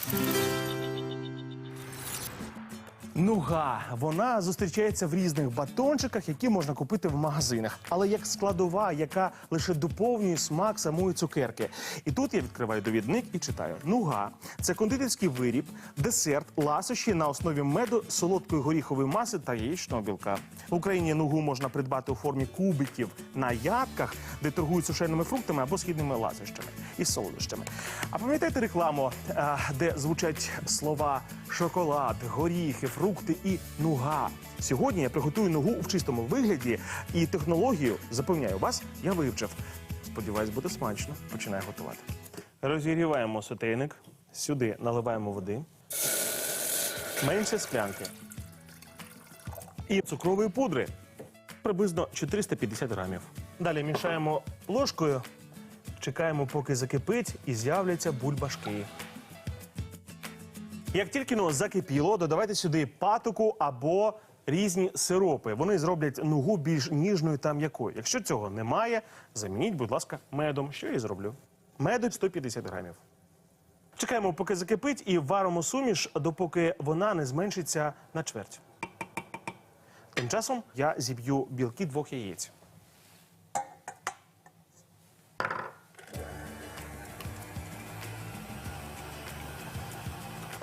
Thank you. Нуга. Вона зустрічається в різних батончиках, які можна купити в магазинах, але як складова, яка лише доповнює смак самої цукерки. І тут я відкриваю довідник і читаю: нуга це кондитерський виріб, десерт, ласощі на основі меду, солодкої горіхової маси та яєчного білка. В Україні нугу можна придбати у формі кубиків на ядках, де торгують сушеними фруктами або східними ласощами і солодощами. А пам'ятаєте рекламу, де звучать слова шоколад, горіхи, фрукти і нуга? Сьогодні я приготую нугу в чистому вигляді і технологію, запевняю вас, я вивчив. Сподіваюсь, буде смачно. Починаю готувати. Розігріваємо сотейник, сюди наливаємо води, менше склянки і цукрової пудри приблизно 450 грамів. Далі мішаємо ложкою, чекаємо, поки закипить і з'являться бульбашки. Як тільки воно закипіло, додавайте сюди патоку або різні сиропи. Вони зроблять нугу більш ніжною та м'якою. Якщо цього немає, замініть, будь ласка, медом, що я зроблю. Меду 150 грамів. Чекаємо, поки закипить, і варимо суміш, допоки вона не зменшиться на чверть. Тим часом я зіб'ю білки двох яєць.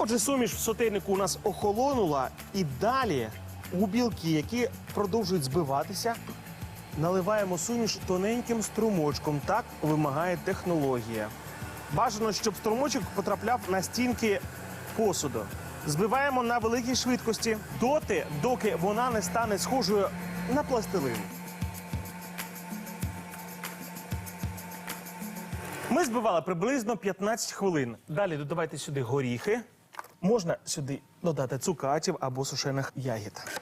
Отже, суміш в сотейнику у нас охолонула, і далі у білки, які продовжують збиватися, наливаємо суміш тоненьким струмочком. Так вимагає технологія. Бажано, щоб струмочок потрапляв на стінки посуду. Збиваємо на великій швидкості доти, доки вона не стане схожою на пластилин. Ми збивали приблизно 15 хвилин. Далі додавайте сюди горіхи. Можна сюди додати цукатів або сушених ягід.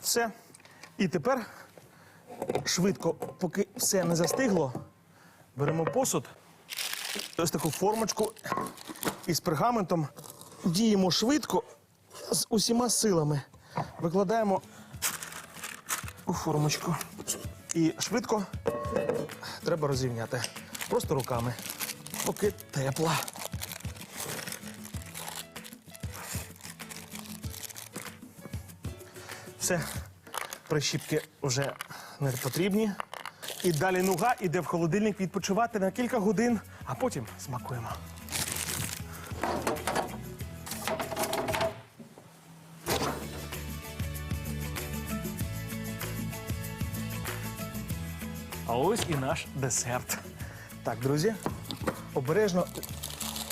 Все. І тепер швидко, поки все не застигло, беремо посуд, ось таку формочку із пергаментом, діємо швидко з усіма силами. Викладаємо у формочку. І швидко треба розрівняти. Просто руками. Поки тепла. Все, прищіпки вже не потрібні. І далі нуга іде в холодильник відпочивати на кілька годин, а потім смакуємо. А ось і наш десерт. Так, друзі, обережно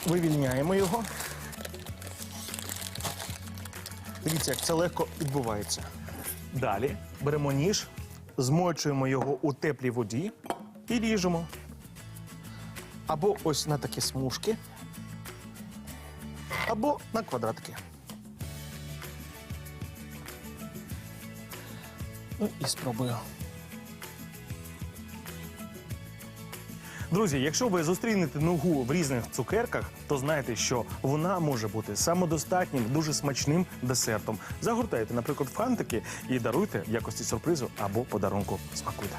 вивільняємо його. Дивіться, як це легко відбувається. Далі беремо ніж, змочуємо його у теплій воді і ріжемо. Або ось на такі смужки, або на квадратки. Ну і спробую. Друзі, якщо ви зустрінете ногу в різних цукерках, то знайте, що вона може бути самодостатнім, дуже смачним десертом. Загортайте, наприклад, фантики і даруйте в якості сюрпризу або подарунку. Смакуйте.